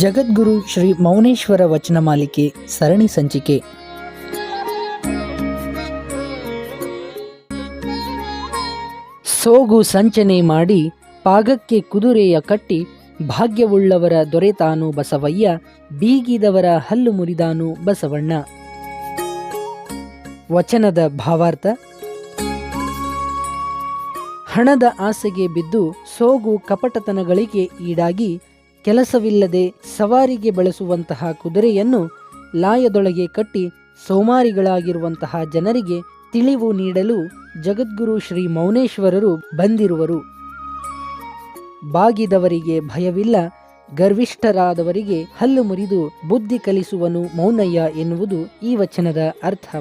ಜಗದ್ಗುರು ಶ್ರೀ ಮೌನೇಶ್ವರ ವಚನ ಮಾಲಿಕೆ ಸರಣಿ ಸಂಚಿಕೆ. ಸೋಗು ಸಂಚನೆ ಮಾಡಿ ಪಾಗಕ್ಕೆ ಕುದುರೆಯ ಕಟ್ಟಿ ಭಾಗ್ಯವುಳ್ಳವರ ದೊರೆತಾನು ಬಸವಯ್ಯ, ಬೀಗಿದವರ ಹಲ್ಲು ಮುರಿದಾನು ಬಸವಣ್ಣ. ವಚನದ ಭಾವಾರ್ಥ, ಹಣದ ಆಸೆಗೆ ಬಿದ್ದು ಸೋಗು ಕಪಟತನಗಳಿಗೆ ಈಡಾಗಿ ಕೆಲಸವಿಲ್ಲದೆ ಸವಾರಿಗೆ ಬಳಸುವಂತಹ ಕುದುರೆಯನ್ನು ಲಾಯದೊಳಗೆ ಕಟ್ಟಿ ಸೋಮಾರಿಗಳಾಗಿರುವಂತಹ ಜನರಿಗೆ ತಿಳಿವು ನೀಡಲು ಜಗದ್ಗುರು ಶ್ರೀ ಮೌನೇಶ್ವರರು ಬಂದಿರುವರು. ಬಾಗಿದವರಿಗೆ ಭಯವಿಲ್ಲ, ಗರ್ವಿಷ್ಠರಾದವರಿಗೆ ಹಲ್ಲು ಮುರಿದು ಬುದ್ಧಿ ಕಲಿಸುವನು ಮೌನಯ್ಯ ಎನ್ನುವುದು ಈ ವಚನದ ಅರ್ಥ.